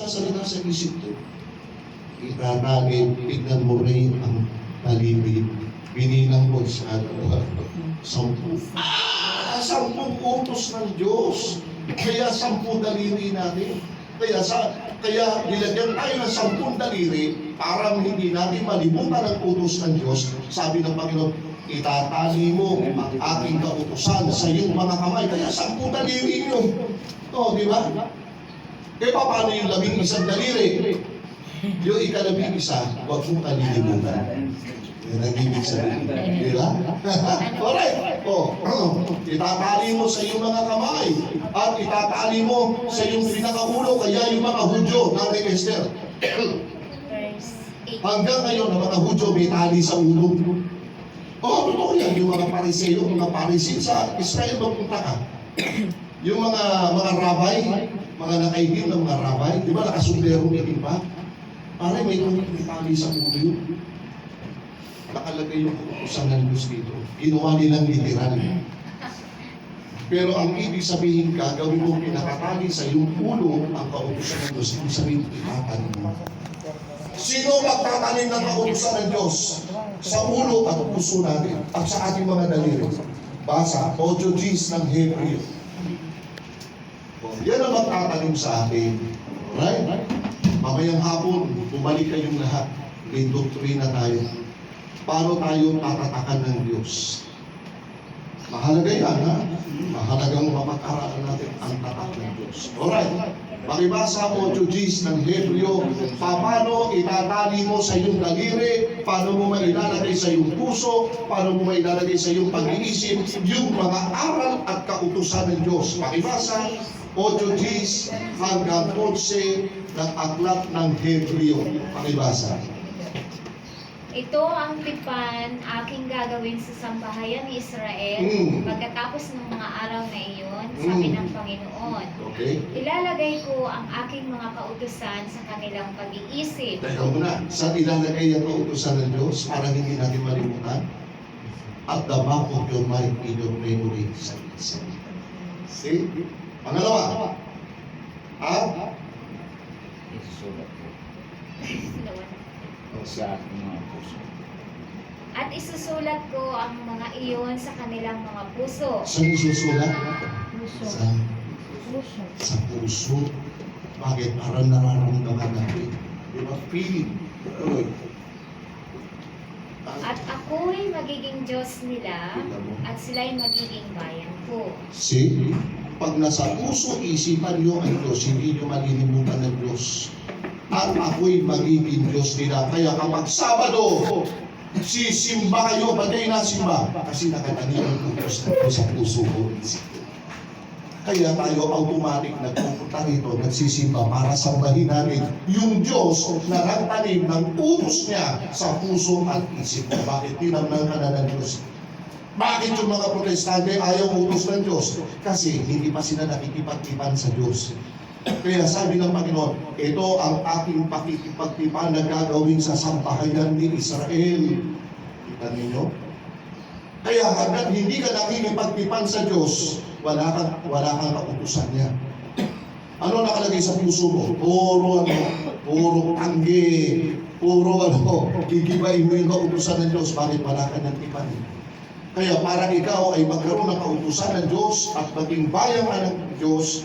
sasalita sa isip ko. Itatagin, tignan mo rin ang talibig. Binilang mo sa dalawa. Sampu. Ah! Sampung utos ng Diyos. Kaya sampu daliri natin. Kaya sa kaya nilagyan tayo ng sampung daliri para hindi natin malimutan ang utos ng Diyos. Sabi ng Panginoon, itatali mo ang aking kautusan sa iyong mga kamay. Kaya sampung daliri yun. O, di ba? Eh, paano yung labing isang daliri? Yung ikalabing isa, huwag mong kalilimutan. Yan ang ibig sabihin. Di ba? Alright. O, itatali mo sa iyong mga kamay at itatali mo sa iyong pinakaulo kaya yung mga Hudyo ng Esther. Verse 8. Hanggang ngayon, ang mga Hudyo may tali sa ulo. Oo, totoo yan. Yung mga pariseo, mga pariseo sa Israel, magpunta ka. yung mga mga rabay, mga nakaibig ng mga rabay, di ba nakasundero ng iba? Pare, may tali sa ulo yun. Nakalagay yung utusan ng Diyos dito. Ginawa nilang literal. Pero ang ibig sabihin ka, gawin mo pinakatali sa iyong ulo ang kautusan ng Diyos. Ibig sabihin, itatanim mo. Sino magtatanim ng kautusan ng Diyos? Sa ulo at puso natin at sa ating mga daliri. Basa, 8 Gs ng Hebreo. Yan ang magtatanim sa atin. Right? Mamayang hapon, bumalik kayong lahat. May doktrina tayo. Paano tayo tatatakan ng Diyos? Mahalaga yan, ha? Mahalagang mapag-aralan natin ang tatak ng Diyos. Alright. Pakibasa mo, Jujis ng Hebreo, paano itatali mo sa iyong daliri, paano mo mailalagay sa iyong puso, paano mo mailalagay sa iyong pag-iisip, yung mga aral at kautusan ng Diyos. Pakibasa, 8 Gs hanggang 11 ng aklat ng Hebreo. Pakibasa. Ito ang tipan aking gagawin sa sambahayan ni Israel Mm. pagkatapos ng mga araw na iyon, sabi Mm. ng Panginoon. Okay? Ilalagay ko ang aking mga kautusan sa kanilang pag-iisip. Teka muna, saan ilalagay ang kautusan ng Diyos para hindi natin malimutan? At the back of your mind in your memory. See? Pangalawa, at Isusulat ko sa aking mga puso. At isusulat ko ang mga iyon sa kanilang mga puso. saan isusulat? Puso. Sa, sa puso. Bakit? Parang nararamdaman natin. Di ba? Feeling. Uy. At ako'y magiging Diyos nila at sila'y magiging bayan ko. See? Pag nasa puso, isipan nyo ang Diyos, hindi nyo malilimutan ng Diyos. At ako'y magiging Diyos nila. Kaya kapag Sabado, sisimba kayo, ba't kayo nasimba? Kasi nakatanim ang Diyos na sa puso ko. Kaya tayo automatic nagpupunta rito, nagsisimba para sambahin namin yung Diyos na nagtanim ng utos niya sa puso at isip ko. Bakit tinamnang ka na ng Diyos? Bakit yung mga protestante ayaw utos ng Diyos? Kasi hindi pa sila nakikipagtipan sa Diyos. Kaya sabi ng Panginoon, ito ang aking pakikipagtipan na gagawin sa sampahayan ni Israel. Kita ninyo? Kaya hanggang hindi ka nakikipagtipan sa Diyos, wala kang, wala kang kautusan niya. Ano nakalagay sa puso mo? Puro ano, puro tanggi, puro ano, gigibain mo yung kautusan ng Diyos, bakit wala ka ng tipan? Kaya para ikaw ay magkaroon ng kautusan ng Diyos at maging bayang anak ng Diyos,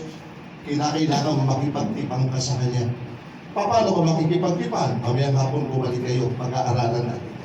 kinakailangan makipagtipang ka sa Kanya. Paano ka makikipagtipan? Mamayang hapon bumalik kayo, pag-aaralan natin.